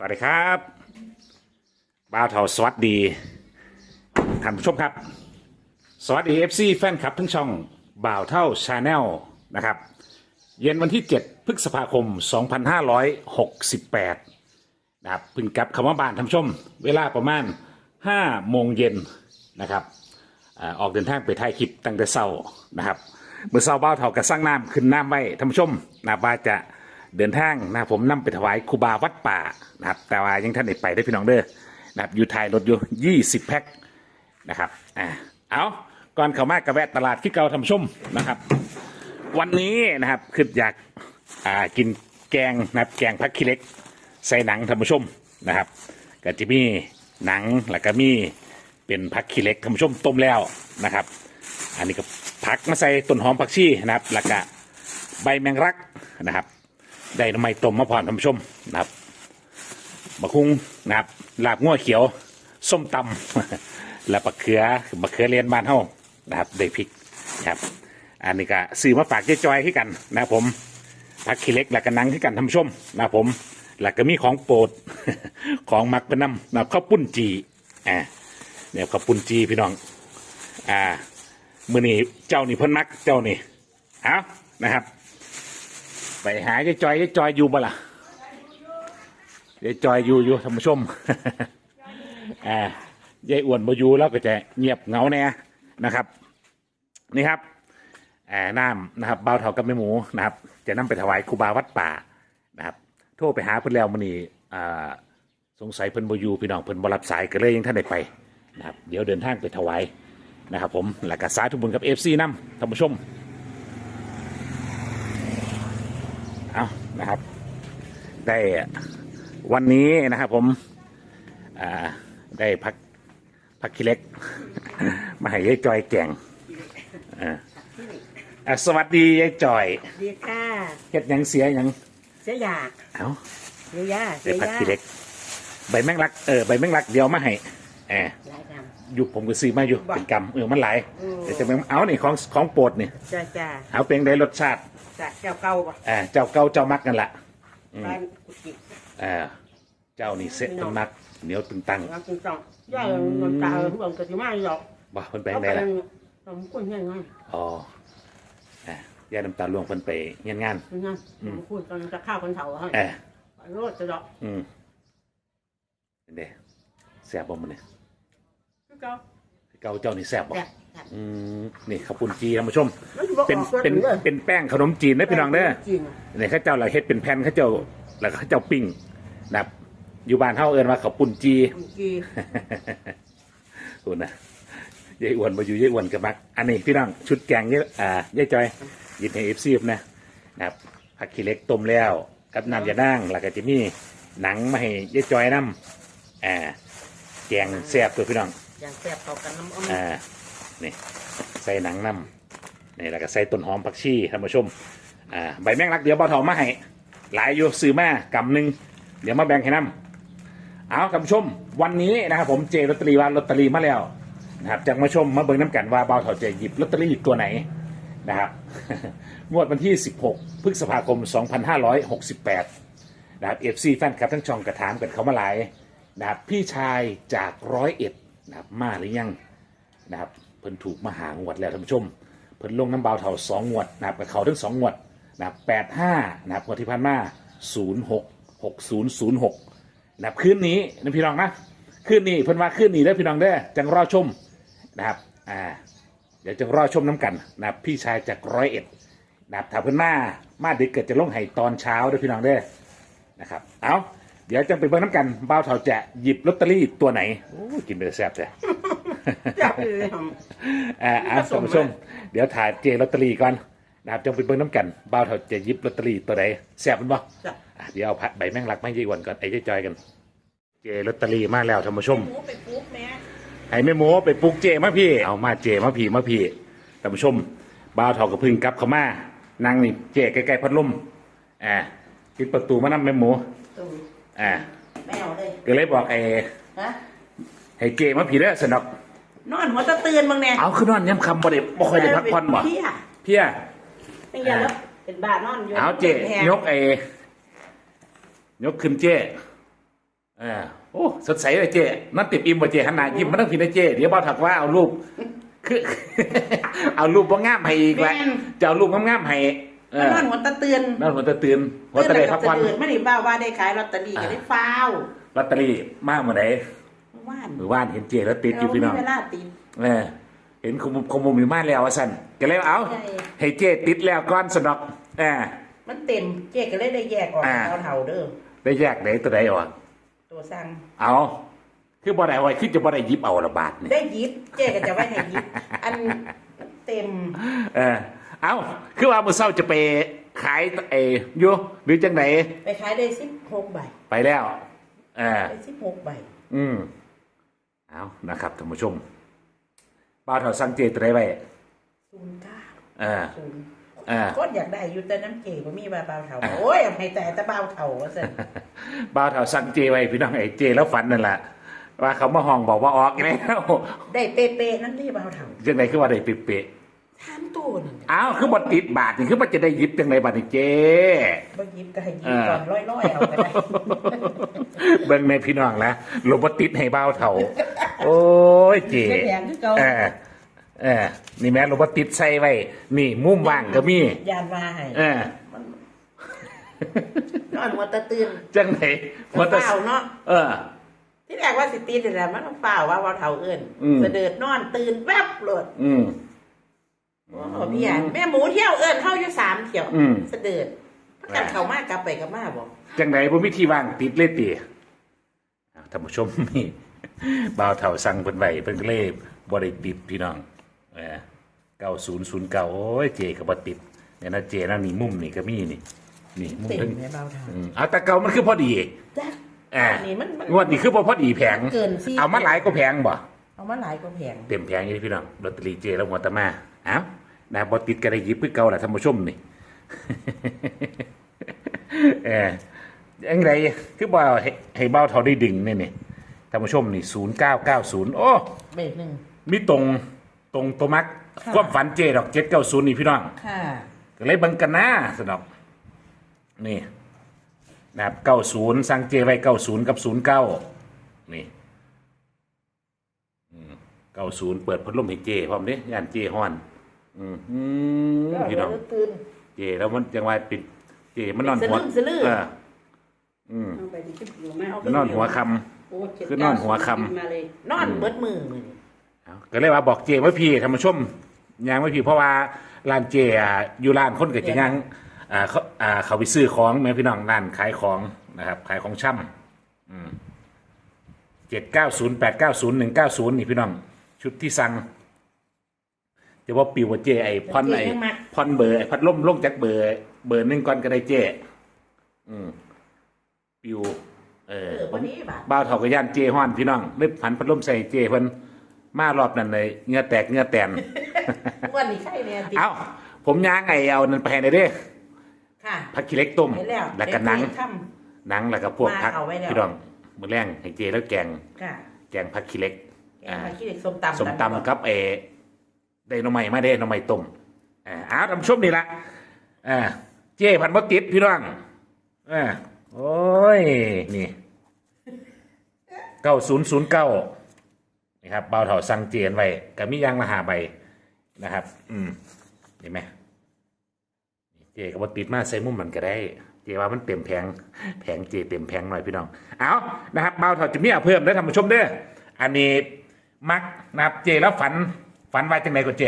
สวัสดีครับบ่าวเทาสวัสดีท่านผู้ชมครับ สวัสดี FC แฟนคลับทั้งช่องบ่าวเท่าชาแนลนะครับ เย็นวันที่ 7 พฤษภาคม 2568นะครับเพึ่งกลับคำว่าบ้านท่านผู้ชม เวลาประมาณ 5 โมงเย็นนะครับอ่าออกเดินทางไปถ่ายคลิปตั้งแต่เช้านะครับ เมื่อเช้าบ้าวเท่ากับสร้างน้ำขึ้นน้ำไว้ท่านผู้ชมนะบ้าจะ เดินทางนะผมนำไปถวายครูบาวัดป่านะครับแต่ว่ายังท่านได้ไปได้พี่น้องเด้อนะครับอยู่ไทยรถอยู่20แพ็คนะครับอ่าเอาก่อนเข้ามากระแวะตลาดที่เก่าทำชุ่มนะครับ วันนี้นะครับคืออยากอ่ากินแกงนะครับแกงพักขี้เล็ก ใส่หนังทำชุ่มนะครับก็จะมีหนังแล้วก็มีเป็นพักขี้เล็กทำชุ่มต้มแล้วนะครับ อันนี้ก็ผักมาใส่ต้นหอมผักชีนะครับแล้วก็ใบแมงลักนะครับ ได้น้ำมันต้มมาผ่อนทำชุ่มนะครับบะคุงนะครับลาบงัวเขียว ส้มตำและบะเขือบะเขือเลียนบ้านเฮานะครับได้พริกนะครับอันนี้ก็ซื้อมาฝากเจ๊จอยให้กันนะผมผักขี้เล็กและกันนังให้กันทำชมนะครับผมแล้วก็มีของโปรดของมักเป็นน้ำนะครับข้าวปุ้นจีอ่าเนี่ยข้าวปุ้นจีพี่น้องอ่ามือนี้เจ้านี่เพิ่นมักเจ้านี่เอานะครับ ไปหาเจ๊จอยเจ๊จอยอยู่บ่ล่ะเดี๋ยจอยอยู่อยู่ท่านผู้ชม อ่ายายอ้วนมาอยู่แล้วก็จะเงียบเหงาแน่นะครับ นี่ครับอ่าน้ำนะครับเบาวเถากับแม่หมูนะครับ จะนำไปถวายครูบาวัดป่านะครับ โทรไปหาเพิ่นแล้วมื้อนี้อ่าสงสัยเพิ่นบ่อยู่พี่น้องเพิ่นบ่รับสายก็เลยยังท่านได้ไปนะครับ เดี๋ยวเดินทางไปถวายนะครับผมแล้วก็สาธุบุญกับ FC น้ำท่านผู้ชม เอานะครับ ได้วันนี้นะครับผมอ่าได้พักพักขี้เล็ก มาให้ยายจอยแกงอ่าอะสวัสดียายจอยดีค่ะเฮ็ดหยังเสียหยังเสียยากเอ้าเสียยาเสีได้ยพักยาขี้เล็กใบแมงลักเออใบแมงลักเดียวมาให้แอบหลายด อยู่ผมก็ซื้อมาอยู่เป็นกำเออมันหลายอืมแต่จะแม่งเอานี่ของของโปรดนี่ำจ้าจ้าเอาเป็นได้รสชาติจากเจ้าเก่าป่ะอ่าเจ้าเก่าเจ้ามักกันละบ้านกุฏิอ่าเจ้านี่เซ็ตมันมักเหนียวตึงตังเราจึงต้องย่าเงินตาเรื่องกติมาหรอกบ่เพิ่นไปจั่งใดล่ะต้องคุยง่ายง่ายอ๋ออะยาน้ำตาลวงเพิ่นไปเงียนงานง่ายคุยกันจะข้าวกันเถาให้เออโรดจะดอกอืมเป็นเด้แซ่บบ่มันเนี่ยคือ เก่าเกาเจ้านี่แซ่บบ่แต่แต่อืมนี่ข้าวปุ้นจีท่านผู้ชม มันบอกเป็นเป็นเป็นแป้งขนมจีนนะพี่น้องเด้อ จริงนี่ข้าเจ้าเราเฮ็ดเป็นแผ่นข้าเจ้าแล้วก็ข้าเจ้าปิ้งนะครับอยู่บ้านเฮาเอิ้นว่าข้าวปุ้นจีจีคุณนะยายอ้วนมาอยู่ยายอ้วนกับมัก อันนี้พี่น้องชุดแกงเยอะอ่ายายจอยยินให้ FC นะนะครับผักขี้เหล็กต้มแล้วกับน้ำยาด่างแล้วก็จะมีหนังมาให้ยายจอยน้ำอ่าแกงแซ่บตัวพี่น้อง อย่างแซ่บต่อกันน้ำอ้อมอ่านี่ใส่หนังน้ำนี่แล้วก็ใส่ต้นหอมผักชีท่านผู้ชมอ่าใบแมงลักเดี๋ยวเบาทองมาให้หลายอยู่ซื้อมากำหนึ่งเดี๋ยวมาแบ่งให้น้ำเอาท่านผู้ชม วันนี้นะครับผมเจลอตเตอรี่ว่าลอตเตอรี่มาแล้วนะครับจากมาชมมาเบิ่งน้ำกันว่าเบาเถาจหยิบลอตเตอรี่ตัวไหนนะครับงวดวันที่ 16 พฤษภาคม 2568 นะครับเอฟซีแฟนคลับทั้งช่องกระถามกันเขามาหลายนะครับพี่ชายจากร้อยเอ็ด นะครับมาหรือยังนะครับเพิ่นถูกมาหางวดแล้วท่านผู้ชม เพิ่นลงน้ำเบาเท่าสองงวดนะครับกับเขาทั้งสองงวดนะครับแปดห้านะครับงวดที่ผ่านมาศูนย์หกหกศูนย์ศูนย์หกนะครับคืนนี้นะพี่น้องนะคืนนี้เพิ่นว่าคืนนี้แล้วพี่น้องเด้อจังรอชมนะครับอ่าเดี๋ยวจังรอชมน้ำกันนะครับพี่ชายจากร้อยเอ็ดนะครับถ้าเพิ่นมามาดึกเกิดจะลงให้ตอนเช้าเด้อพี่น้องเด้อนะครับเอา เดี๋ยวจะไปเบิ่งน้ำกันบ้าวเถาแจะหยิบลอตเตอรี่ตัวไหนโอ้ยกินไปแซ่บเลย จับเลยอ่าอ่าท่านผู้ชมเดี๋ยวถ่ายเจลอตเตอรี่ก่อนนะครับจะไปเบิ่งน้ำกันบ้าวเถาจะหยิบลอตเตอรี่ตัวไหนแซ่บมันบ่จ้ะอะเดี๋ยวเอาใบแมงลักไม่ยี่อ้วนก่อนไอ้เจ้าจอยกัน เจลอตเตอรี่มาแล้วท่านผู้ชม หมูไปปุ๊บแม่ให้แม่โมไปปลุกเจมาพี่ เอามาเจมาพี่มาพี่ท่านผู้ชมบ้าวเถากระพึ่งกลับเข้ามานั่งนี่เจใกล้ๆพัดลมอ่าปิดประตูมานั่งแม่โมตรง อ่าแมวเลยก็เลยบอกไอ้ฮะให้เกมาผีเด้อสนอก นอนหัวตะเตือนมึงแน่เอาคือนอนย้ำคำบ่ได้บ่ค่อยได้พักผ่อนบ่เพี้ยเพี้ยไม่อย่าแล้วเป็นบ้านอนอยู่เอาเจแพงยกไอ้ยกขึ้นเจเออโอ้สดใสเลยเจนั่นติดอิ่มบ่เจหันหน้ายิ้มมาตั้งพี่นะเจเดี๋ยวบ่าวถักว่าเอารูปคือเอารูปบ่งามให้อีกละจะเอารูปงามๆให้เอ มันอนอนหัวตะเตือนนั่นหัวตะตื่นหัวตะแล้ได้วพัก็กตะผ่อนเตือนไม่ได้บ้าว่าได้ขายลอตเตอรี่ก็ได้ฟ้าวลอตเตอรี่มากเมื่อไหร่ว่านมือว่านเห็นเจแล้วติดอยู่พี่น้องเวลาติดเออเห็นขมุมขมุมอยู่มานแล้วว่าสั่นก็เลยเอาใช่ให้เจติดแล้วก้อนสนอกเออมันเต็มเจ๊ก็เลยได้แยกออกอ่าเอาเท่าเด้อได้แยกไหนตัวใดออกตัวสั่งเอาคือบ่ได้ไว้คือจะบ่ได้หยิบเอาละบาทนี่ได้หยิบเจ๊ก็จะไว้ให้หยิบอันมันเต็ม เออ เอาคือว่ามื้อเช้าจะไปขายไอ้อยู่หรือจังไหน ไปขายได้สิบหกใบไปแล้วเออได้สิบหกใบอืมเอานะครับท่านผู้ชมบ้าวเถาสังเจตัวใดไว้ศูนย์เก้าเออ ศูนย์อ่า โคตรอยากได้อยู่แต่น้ำเก๋ก็มีบาเบาเถาโอ้ยเอาให้แต่แต่เบาเถาว่าสิบ้าวเถาสังเจไว้พี่น้องไอ้เจแล้วฝันนั่นแหละว่าเขามาห้องบอกว่าออกแล้วได้เป๊ะๆนั่นที่เบาเถาจังไหนคือว่าได้เป๊ะ ถามตัวนึงๆอ้าวคือบ่ติดบาทนี่คือมันจะได้หยิบจังไหนบาทนี่เจบ่หยิบก็ให้หยิบก่อนร้อยๆเอาก็ได้เบิ่งในพี่น้องนะลบติดให้บ้าวเถาโอ้ยเจได้แพงคือเก่าเออเออนี่แม่ลบติดใส่ไว้ นี่มุมว่างก็มี ยานว่าให้เออมันนอนหัวตะตื่นจังไหนมันจะเปล่าเนาะเออ ที่แรกว่าสิตีแต่ละมันเปล่าว่าเบาเถาเอิ้นอืม เสด็จนอนตื่นแวบโลด อืม โอ้พี่อ่านแม่หมูเที่ยวเอิ้นเข้าอยู่สามเที่ยวอืม เสด็จพักกันเข้ามากกลับไปกลับมาบอกจังไหนบ่มีที่ว่างติดเลยติอ่าท่านผู้ชม นี่บ่าวเฒ่าสั่งเพิ่นไว้เพิ่นก็เลยบ่ได้ติดพี่น้องเออ9009โอ้ยเจก็บ่ติดเนี่ยนะเจนะนี่มุมนี่ก็มีนี่นี่มุมเต็มเพิ่นแม่เบาเถาอืมเอาแต่เก่ามันคือพอดีจ้ะอ่าอันนี้มันมันงวดนี้คือบ่พอดีแผงเกินสิ เอามาหลายก็แพงบ่ เอามาหลายกว่าแพง เต็มแผงอยู่นี่พี่น้องลอตเตอรี่เจแล้วหัวตะมาเอ้า นะบ่ติดก็ได้หยิบคือเก่าล่ะท่านผู้ชมนี่ เออยังไงคือบ่ให้ให้เบ้าเท่าได้ดึงนี่นี่ท่านผู้ชมนี่0990โอ้เบรกหนึ่งมีตรงตรงตัวมักค่ะ ความฝันเจดอก790นี่พี่น้อง ค่ะก็เลยเบิ่งกันนะสนอกนี่นะครับ90สั่งเจไว้90กับ09นี่อืม90เปิดพัดลมให้เจพร้อมเด้ย่านเจฮ้อน อืมอืมพี่น้อง ตื่น เจแล้วมันจังว่าปิด เจมันนอนหัวสะลึมสะลือ เอออืมเอาไปดิขึ้นอยู่ไหมเอามันนอนหัวคโอ้เจ็ดคือนอนหัวคำเก้าสิบมาเลยนอนเบิดมือมือนี่ำเอาก็เลยว่าบอกเจว่าพี่ทำมาชมยางไม่พี่เพราะว่าร้านเจอะอยู่ร้านคนกับจะยังอ่าเขาอ่าเขาไปซื้อของแม่พี่น้องร้านขายของนะครับ ขายของช่ำอืมเจ็ดเก้าศูนย์แปดเก้าศูนย์หนึ่งเก้าศูนย์นี่พี่น้อง ชุดที่สั่ง จะว่าปิวว่าเจไอพอนไอพอนเบอร์ไอ้พัดลมลงจากเบอร์ เบอร์หนึ่งก่อนก็ได้เจอืมปิว เอเอออวันนี้บาทบ้าวเถากระย่านเจฮ้อนพี่น้องเล็บพันพัดลมใส่เจเพิ่นมารอบนั้นเลยเหงือแตกเหงือแตนวันนี้ใช่เนี่ยติเอ้าผมย่างไงเอานั่นไปให้ได้เด้ค่ะผักขี้เหล็กต้มไปแล้วแล้วก็หนังทหนังแล้วก็พวกมาผักเอาไว้แล้วพี่น้องมื้อแรงให้เจแล้วแกงำค่ะแกงผักขี้เหล็กแกงมาขี้เหล็กส้มตำสมตำกับเอ ได้หน่อไม้มาได้หน่อไม้ต้มอ่าเอาทำชุบนี่ละอ่าเจพันมติดพี่น้องอ่าโอ้ย นี่เก้าศูนย์ศูนย์เก้านี่ครับเบาเถาสั่งเจียนไว้กับมียางละหาใบนะครับ อืมเห็นไหมเจก็บติดมาใส่มุมมันก็ได้ เจว่ามันเต็มแผงแผงเจเต็มแผงหน่อยพี่น้อง เอานะครับเบาเถาจะมีเอาเพิ่มได้ทำชมเด้ออันนี้มักนะครับเจแล้วฝัน ฝันไว้จังไหนก็เจ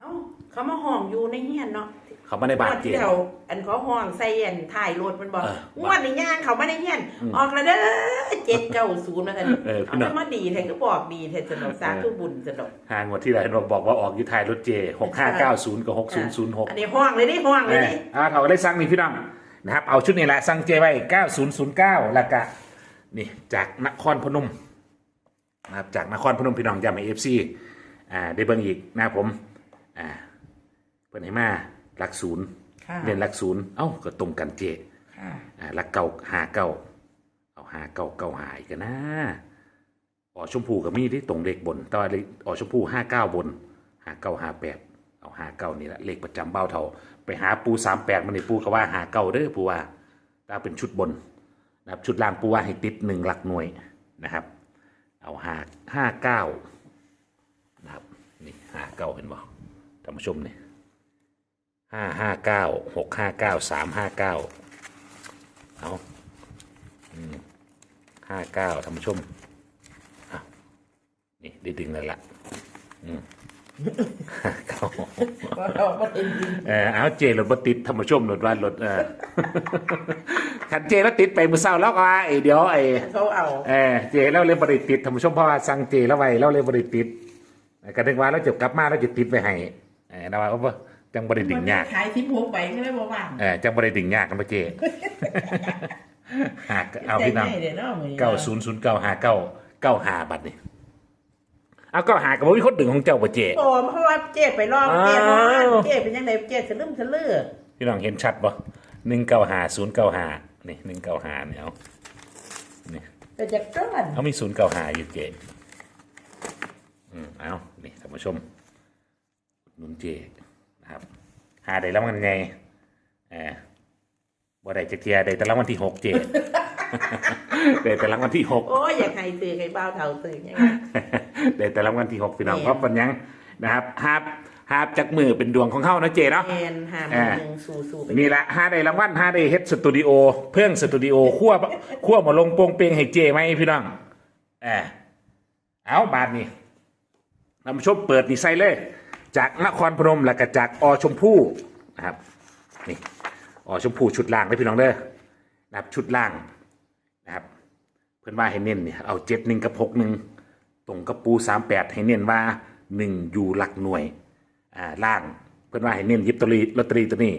เอ้าเขามาห้องอยู่ในเฮียนเนาะเขามาในบ้านเจที่เราอันเขาห้องใส่อันถ่ายรถมันบอกเอองวดในย่างเขามาในเฮียน อืมออกแล้วเด้อเจ็ดเก้าศูนย์มาทันเออพี่เอาน้องจะมาดีแทนก็บอกดีแทนสนอกสาธุบุญสนอกห่างกว่าที่ไหนเราบอกว่าออกอยุทายรถเจหกห้าเก้าศูนย์กับหกศูนย์ศูนย์หก อันนี้ห้องเลยดิห้องเลยดิอ่าเขาก็ได้สั่งนี่พี่น้องนะครับ เอาชุดนี้แหละสั่งเจไว้เก้าศูนย์ศูนย์เก้าแล้วก็นี่จากนครพนมนะครับจากนครพนมพี่น้องย้ำให้เอฟซี อ่าได้เบิ่งอีกนะครับผมอ่าเพิ่นให้มาหลักศูนย์ค่ะเรียนหลักศูนย์เอ้าก็ตรงกันเจค่ะอ่าหลักเก่าหาเก่าเอาหาเก่าเก่าหายกันนะอ๋อชมพูกับมีที่ตรงเลขบนแตอนเลขอ๋อชมพูห้าเก้าบนหาเก้าหาแปดเอาหาเก้านี่แหละเลขประจำเบ้าเท่าไปหาปูสามแปดมันนี่ปูก็ว่าหาเก้าเด้อปูว่าถ้าเป็นชุดบนนะครับชุดล่างปูว่าให้ติดหนึ่งหลักหน่วยนะครับ เอาห้าห้าเก้า นะครับนี่ห้าเก้าเห็นบ่ท่านผู้ชมนี่ห้าห้าเก้าหกห้าเก้าสามห้าเก้าเอาห้าเก้าท่านผู้ชมอะนี่ได้ดึงแล้วล่ะอืมห้าเก้าเพราะเราบ่ได้ยินเออเอาเจรถบติดธรรมชมรถว่ารถเออขันเจแล้วติดไปมือเศร้าแล้วก็ว่าไอ้เดี๋ยวไอ้เขาเอาเออเจแล้วเลยบริติดธรรมชมเพราะว่าสั่งเจแล้วไว้แล้วเลยบริติด ก็ถึงว่าแล้วจะกลับมาแล้วจะติดไปให้เออนะว่าโอ้บ่จังบริดิ่งยากขายทิพย์หกไปก็เลยบ่ว่างเออจังบริดิ่งยากกันมาเจหากเอาพี่น้องใจง่ายเด้อเนาะมื้อนี้เก้าศูนย์ศูนย์เก้าหาเก้าเก้าหาบัตรนี่เอาเก้าหากับว่ามีคนดึงของเจ้าบ่เจโอ้เพราะว่าเจ๊ไปรอบเจ๊อ้าวเจ๊เป็นยังไงเจ๊สะลึมสะลือพี่น้องเห็นชัดบ่หนึ่งเก้าหาศูนย์เก้าหานี่หนึ่งเก้าหาเนี่ยเอานี่แต่จากก้อนเขามีศูนย์เก้าหาอยู่เจ อืมเอานี่ท่านผู้ชมอุดหนุนเจนะครับหาได้รางวัลไงเออบ่ได้จะเทียได้แต่รางวัลที่หกเจ ได้แต่รางวัลที่หก โอ้ยอยากให้ซื้อให้บ้าวเท่าซื้อยังไง ได้แต่รางวัลที่หกพี่น้องแม่นเพราะปัญญังนะครับหาบหาบจากมือเป็นดวงของเขานะเจเนาะ แอนหาอ่ามาหนึ่งสู่สู่ไปนี่แหละหาได้รางวัลหาได้เฮ็ดสตูดิโอเพิ่งสตูดิโอขั้วขั้วมาลงโปงเปงให้เจไหมพี่น้องเออเอาบาทนี้ นำชมเปิดนี่ใส่เลยจากนครพนมแล้วก็จากอชมพู่นะครับนี่อชมพู่ชุดล่างได้พี่น้องเด้อนะครับชุดล่างนะครับเพื่อนว่าให้เน้นเนี่ยเอาเจ็ดหนึ่งกับหกหนึ่งตรงกับปูสามแปดให้เน้นว่าหนึ่งอยู่หลักหน่วยอ่าล่างเพื่อนว่าให้เน้นยิบตรีลอตเตอรี่ตัวนี้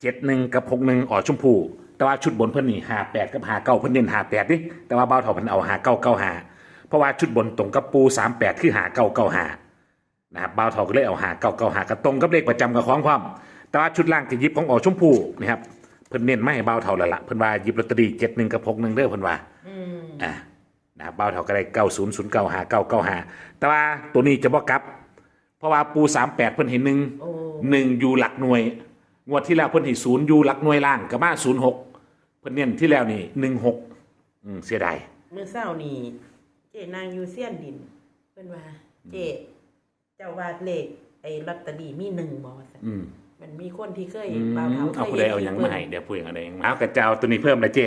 เจ็ดหนึ่งกับหกหนึ่งออชมพูแต่ว่าชุดบนเพื่อนนี่หาแปดกับหาเก้าเพื่อนเน้นหาแปดดิแต่ว่าเบ้าเถาเพันเอาหาเก้าเก้าหา เพราะว่าชุดบนตรงกับปูสามแปดคือหาเก้าเก้าหานะครับเบ้าเถาก็เลยเอาหาเก้าเก้าหากระตรงกับเลขประจำกับของความแต่ว่าชุดล่างจะยิบของออกชมพูนะครับเพื่อนเน้นไม่ให้เบ้าเถาและละเพื่อนว่าหยิบลอตเตอรี่เจ็ดหนึ่งกับหกหนึ่งเด้อเพื่อนว่าอ่านะครับเบ้าเท่าก็ได้เก้าศูนย์ศูนย์เก้าหาเก้าเก้าหาแต่ว่าตัวนี้จะบ่กลับ เพราะว่าปูสามแปดเพิ่นเห็นหนึ่งโอ้หนึ่งอยู่หลักหน่วย งวดที่แล้วเพิ่นเห็นศูนย์อยู่หลักหน่วยล่างกับมาศูนย์หกเพิ่นเน้นที่แล้วนี่หนึ่งหกอืมเสียดายเมื่อเช้านี่ เจ๊นางอยู่เซียนดิน เพิ่นว่า เจ๊เจ้าวาดเลขไอ้ลอตเตอรี่มีหนึ่งบ่ซั่นอืมมันมีคนที่เคยอืมบ่าวเฒ่าเคเอายผู้ใดเอาหยังมาให้เดี๋ยวพูดอย่างอะไรอย่างเอากระเจ้าตัวนี้เพิ่มเลยเจ๊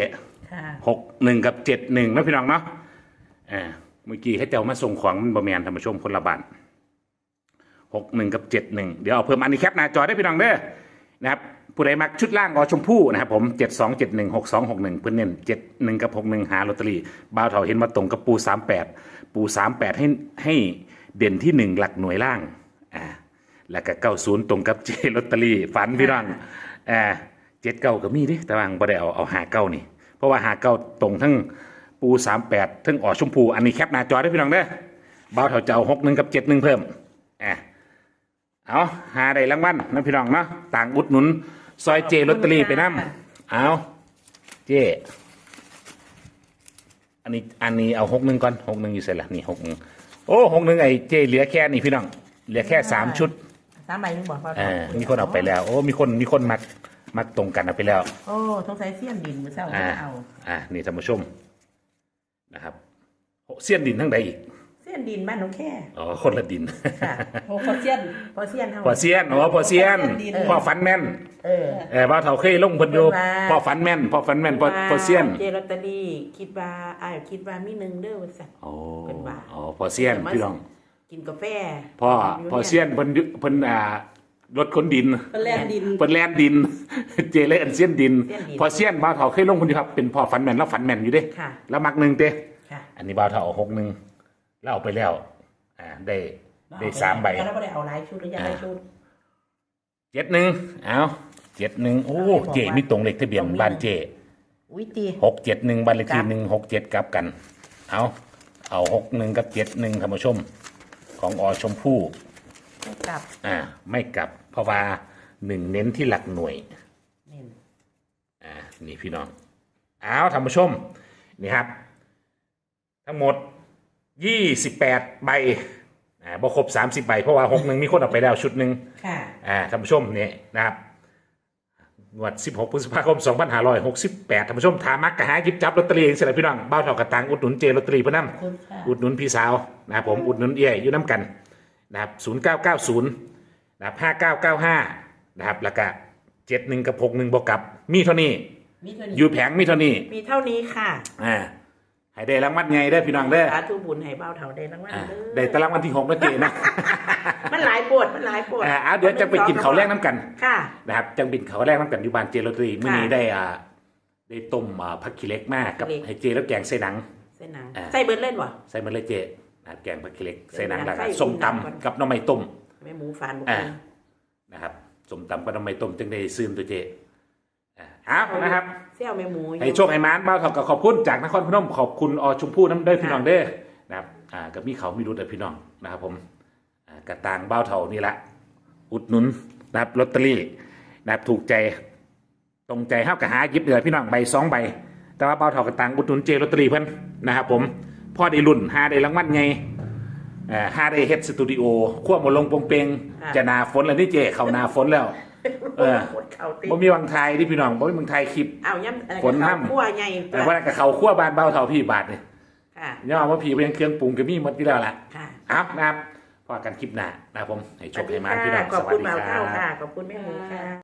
ค่ะหกหนึ่งกับเจ็ดหนึ่งนะพี่น้องเนาะอ่าเมื่อกี้ให้เจ้ามาส่งของมันบะแมนธรรมชมคนละบาทหกหนึ่งกับเจ็ดหนึ่งเดี๋ยวเอาเพิ่มอันนี้แคปหน้าจอได้พี่น้องเด้อนะครับ ผู้ใดมักชุดล่างอชมพู่นะครับผมเจ็ดสองเจ็ดหนึ่งหกสองหกหนึ่งเพื่อนเน้นเจ็ดหนึ่งกับหกหนึ่งหาลอตเตอรี่บ่าวเถาเห็นมาตรงกับปูสามแปดปูสามแปดให้ให้เด่นที่หนึ่งหลักหน่วยล่างอ่าแล้วก็เก้าศูนย์ตรงกับเจลอตเตอรี่ฝันพี่น้องอ่าเจ็ดเก้าก็มีดิแต่ว่าบ่ได้เอาเอาหาเก้านี่ เพราะว่าหาเก้าตรงทั้งปูสามแปดทั้งออชมพู อันนี้แคปหน้าจอได้พี่น้องเด้อบ่าวเถาเจ้าหกหนึ่งกับเจ็ดหนึ่งเพิ่มอ่าเอาหาได้รางวัลนะพี่น้องเนาะต่างอุดหนุน ซอยเจลอตเตอรี่ไปน้ำเอาเจอันนี้อันนี้เอาหกหนึ่งก่อนหกหนึ่งอยู่เสร็จแล้วนี่หกหนึ่งโอ้หกหนึ่งไอ้เจเหลือแค่นี่พี่น้องเหลือแค่สามชุดสามใบนึงบอกว่าเออมีคนเอาไปแล้ว โอ้มีคนมีคนมักมักตรงกันเอาไปแล้ว โอ้สงสัยเสี้ยนดินมื้อเช้าอ่าเอาอ่านี่ท่านผู้ชมนะครับโอ้เสี้ยนดินทั้งใดอีกเสี้ ยนดินบ้านหนองแค่อ๋อคนละดินค่ะโอ้พอเซียนพอเสี้ยนเฮา พอเซียนอ๋อพอเซียนพอเซียนดินพ่อฟันแม่นเออ เออว่าเถาเคยลงเพิ่นอยู่ว่า พ่อฟันแม่นพ่อฟันแม่นพ่อพ่อเซียนเจลอตเตอรี่คิดว่าอ้ายคิดว่ามีหนึ่งเด้อว่าซั่นโอ้เป็นว่า อ๋อพ่อเซียนพี่น้องกินกาแฟพ่อพ่อเซียนเพิ่นเพิ่นอ่ารถขนดิน เป็นแลนดินเพิ่นแลนดิน เจเลยอันเซียนดิน เซียนดินพ่อเซียนบ่าวเถาเคยลงเพิ่นอยู่ครับ เป็นพ่อฟันแม่นแล้วฟันแม่นอยู่เด้ ค่ะ แล้วมักหนึงเด้ค่ะ อันนี้บ่าวเถาเอาหกหนึง แล้วเอาไปแล้ว อ่า ได้ได้สามใบแล้วบ่ได้เอาหลายชุดหรือยังหลายชุดเจ็ดหนึ่งเอาเจ็ดหนึ่งโอ้เอาไปบอกเจว่ามีตรงเลขทะเบียนตรงนี้บ้านเจอุ้ยตีหกเจ็ดหนึ่งบ้านเลขที่ครับหนึ่งหกเจ็ดกลับกัน เอาเอาหกหนึ่งกับเจ็ดหนึ่งท่านผู้ชม ของอชมพู่กลับ อ่า ไม่กลับ เพราะว่าหนึ่งเน้นที่หลักหน่วยนี่อ่า นี่พี่น้อง เอาท่านผู้ชม นี่ครับ ทั้งหมด ยี่สิบแปดใบอ่าบ่ครบสามสิบใบ เพราะว่าหกหนึ่งมีคนเออกไปแล้วชุดหนึ่งค่ะอ่าท่านผู้ชมเนี่ยนะครับงวด 16 พฤษภาคม 2568ท่านผู้ชมถามักกะหาหยิบจับลอตเตอรี่เสร็จแล้วพี่น้องบ้าวเท่ากระตังอุดหนุนเจลอตเตอรี่เพื่อนขอบคุณค่ะำอุดหนุนพี่สาวนะครับผมอุดหนุนเอี่ยอยู่น้ำกันนะครับ0990นะครับ5995นะครับแล้วก็71กับ61บวกกับมีเท่านี้มีเท่านี้อยู่แผงมีเท่านี้มีเท่านี้ค่ะอ่า ให้ได้รางวัลไงได้อพี่น้องเด้อสาธุบุญให้เบ้าเท่าได้รางวัลอ่าเด้อได้แตารางวัลที่หกนะเจนะมันหลายปวดมันหลายปวดอ่าเอาเดี๋ยวจะไปกินเขาวแรกน้ำกันค่ะนะครับจังบินเขาวแรกน้ำกันอยู่บ้านเจลอตเตอรี่มื่อนี้ค่ะได้อ่าได้ต้มอ่าผักขี้เหล็กมากกับเล็กให้เจแล้วแกงใส่หนัง เส้นหนังอ่า ใส่เบิร์ดเล่นวะ ใส่มันเลยเจนะครับแกงผักขี้เหล็กใส่หนังใส่แล้วก็ใส่ส้มหนังก่อนตำกับหน้ำไม้ต้ม แม่หมูฟานบุกอ่า นะครับส้มตำกับหน้ำไม้ต้มจึงได้ซื้อตัวเจอ่าเอานะครับ เซี่ยวแม่หมูอยู่ให้โชคให้มานบ้าวเถากับขอบคุณจากนครพนมขอบคุณอชมพู่น้ำเด้อพี่น้องเด้อนะครับอ่ากับมีเขามีรู้แต่พี่น้องนะครับผมอ่ากระตางบ้าวเถานี่ละอุดหนุนนะครับลอตเตอรี่นะครับถูกใจตรงใจเฮากะหาหยิบเหลือพี่น้องใบสองใบ แต่ว่าเบ้าเถากระตังอุดหนุนเจลอตเตอรี่เพิ่นนะครับผมพ่อได้รุ่นหาได้รางวัลไงเอ่อหาได้เฮ็ดสตูดิโอควบมาลงปงเปงจะหนาฝนแล้วนี่เจ เข้าหนาฝนแล้ว เออปวดเข่าติบ่มีวังไทยที่พี่น้องบ่มีเมืองไทยคลิป เอาย่ำเอ่อฝนห้ำ ขั้วใหญ่แต่ว่ากับเขาขั้วบานเบ้าเท่าพี่บาทเนี่ยค่ะ ย่อว่าพี่เป็นเครื่องปรุงก็มีหมดที่แล้วล่ะค่ะอัพนะครับพอกันคลิปหน้านะครับผมให้โชคให้มานพี่น้องขอบสวัสคุณดีบ่าวคเท่ารับค่ะ ขอบคุณแม่หมูค่ะ